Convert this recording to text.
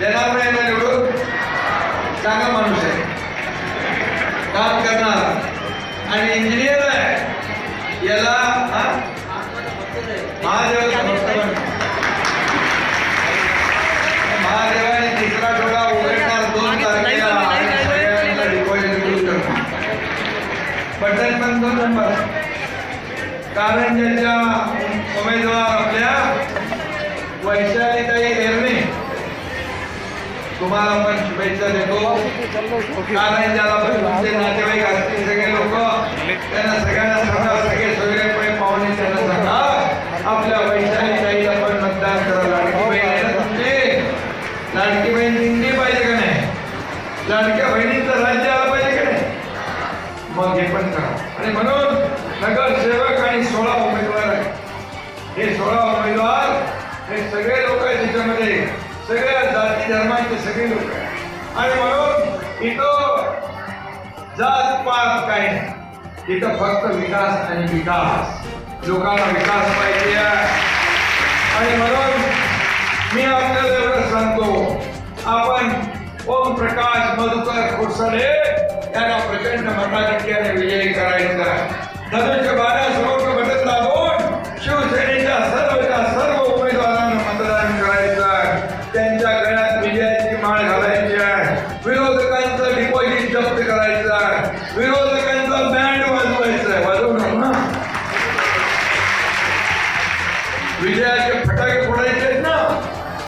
देणार नाही ना निवडून? चांगला माणूस आहे. काम करणार. आणि इंजिनियर आहे. याला महादेवाने तिसरा डोळा उघडणार दोन तारखेला. बटन पण दोन नंबर. कारण ज्यांच्या उमेदवार आपल्या वैशालीताई तुम्हाला पण शुभेच्छा देतो. कारण ज्याला तुमचे नातेवाईक असतील सगळे लोक त्यांना सगळ्यांना सांगा सगळे सोयरेपणे पाहुणे त्यांना सांगा आपल्या वैशाली ताईला पण मतदान करा लाडकी बहीण आहे ना तुमची. लाडकी बहीण दिंडी पाहिजे का नाही? लाडक्या बहिणीचं राज्य आलं पाहिजे का नाही? मग हे पण करा. आणि म्हणून नगरसेवक आणि सोळा उमेदवार आहेत. हे सोळा उमेदवार हे सगळे लोक त्याच्यामध्ये सगळ्या जाती धर्माचे सगळे लोक आणि म्हणून इथं जात पात काय नाही. इथं फक्त विकास आणि विकास. लोकांना विकास पाहिजे आहे. आणि म्हणून मी आपल्याला एवढं सांगतो आपण ओम प्रकाश मधुकर खुरसडे यांना प्रचंड मताधिक्याने विजयी करायचा धनुष्य बाणासमोर मीडियाची माळ घालायची आहे. विरोधकांचं डिपॉझिट जप्त करायचं आहे. विरोधकांचा बँड वाजवायचं आहे. वाजवणार ना विजयाचे फटाके फोडायचे आहेत ना.